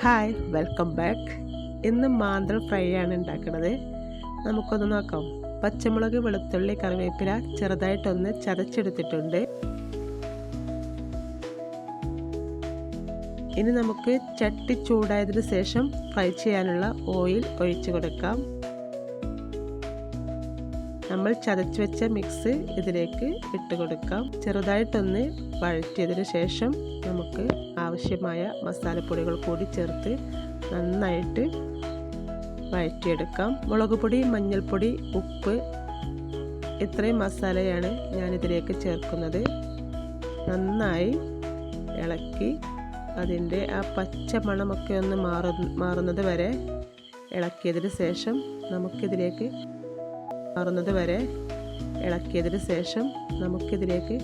Hi welcome back ഇന്ന് മാന്തൾ fry ആണ് ഉണ്ടാക്കുന്നത് നമുക്കൊന്ന് നോക്കാം. പച്ചമുളക് വെളുത്തുള്ളി കറിവേപ്പില ചെറുതായിട്ടൊന്ന് ചതച്ചെടുത്തിട്ടുണ്ട്. ഇനി നമുക്ക് ചട്ടി ചൂടായതിനു ശേഷം ഫ്രൈ ചെയ്യാനുള്ള ഓയിൽ ഒഴിച്ചു കൊടുക്കാം. നമ്മൾ ചതച്ച് വെച്ച മിക്സ് ഇതിലേക്ക് ഇട്ട് കൊടുക്കാം. ചെറുതായിട്ടൊന്ന് വഴറ്റിയതിന് ശേഷം നമുക്ക് ആവശ്യമായ മസാലപ്പൊടികൾ കൂടി ചേർത്ത് നന്നായിട്ട് വഴറ്റിയെടുക്കാം. മുളക് പൊടി മഞ്ഞൾപ്പൊടി ഉപ്പ് ഇത്രയും മസാലയാണ് ഞാനിതിലേക്ക് ചേർക്കുന്നത്. നന്നായി ഇളക്കി അതിന്റെ ആ പച്ച മണമൊക്കെ ഒന്ന് മാറു മാറുന്നത് വരെ ഇളക്കിയതിന് ശേഷം നമുക്കിതിലേക്ക് മാറുന്നത് വരെ ഇളക്കിയതിന് ശേഷം നമുക്കിതിലേക്ക്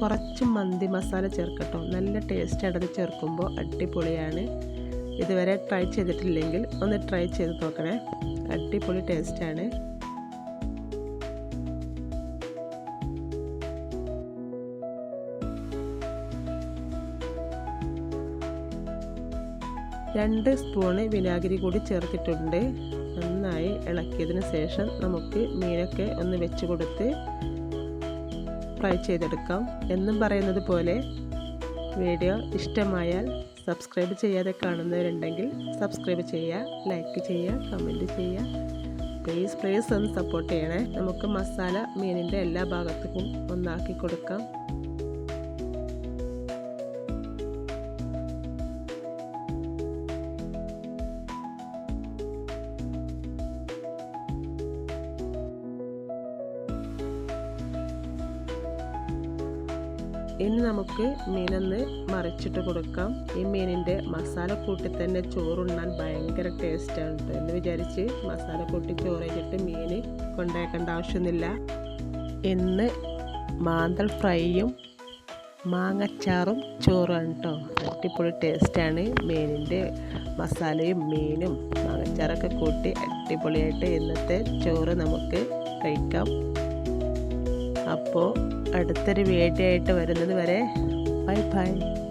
കുറച്ച് മന്തി മസാല ചേർക്കട്ടോ. നല്ല ടേസ്റ്റ് അടത് ചേർക്കുമ്പോൾ അടിപൊളിയാണ്. ഇതുവരെ ട്രൈ ചെയ്തിട്ടില്ലെങ്കിൽ ഒന്ന് ട്രൈ ചെയ്ത് നോക്കണേ. അടിപൊളി ടേസ്റ്റാണ് രണ്ട് സ്പൂണ് വിനാഗിരി കൂടി ചേർത്തിട്ടുണ്ട്. നന്നായി ഇളക്കിയതിന് ശേഷം നമുക്ക് മീനൊക്കെ ഒന്ന് വെച്ച് കൊടുത്ത് ഫ്രൈ ചെയ്തെടുക്കാം. എന്നും പറയുന്നത് പോലെ വീഡിയോ ഇഷ്ടമായാൽ സബ്സ്ക്രൈബ് ചെയ്യാതെ കാണുന്നവരുണ്ടെങ്കിൽ സബ്സ്ക്രൈബ് ചെയ്യുക ലൈക്ക് ചെയ്യുക കമന്റ് ചെയ്യുക. പ്ലീസ് പ്ലീസ് ഒന്ന് സപ്പോർട്ട് ചെയ്യണേ. നമുക്ക് മസാല മീനിന്റെ എല്ലാ ഭാഗത്തേക്കും ഒന്നാക്കി കൊടുക്കാം. ഇനി നമുക്ക് മീനൊന്ന് മറിച്ചിട്ട് കൊടുക്കാം. ഈ മീനിന്റെ മസാല കൂട്ടി തന്നെ ചോറുണ്ണാൻ ഭയങ്കര ടേസ്റ്റാണ് കേട്ടോ എന്ന് വിചാരിച്ച് മസാല കൂട്ടി ചോറ് മീൻ കൊണ്ടേക്കേണ്ട ആവശ്യമൊന്നുമില്ല. ഇന്ന് മാന്തൽ ഫ്രൈയും മാങ്ങച്ചാറും ചോറാണ് കേട്ടോ അടിപൊളി ടേസ്റ്റാണ് മീനിന്റെ മസാലയും മീനും മാങ്ങച്ചാറൊക്കെ കൂട്ടി അടിപൊളിയായിട്ട് ഇന്നത്തെ ചോറ് നമുക്ക് കഴിക്കാം. അപ്പോൾ അടുത്തൊരു വീഡിയോ വരുന്നത് വരെ ബൈ ബൈ.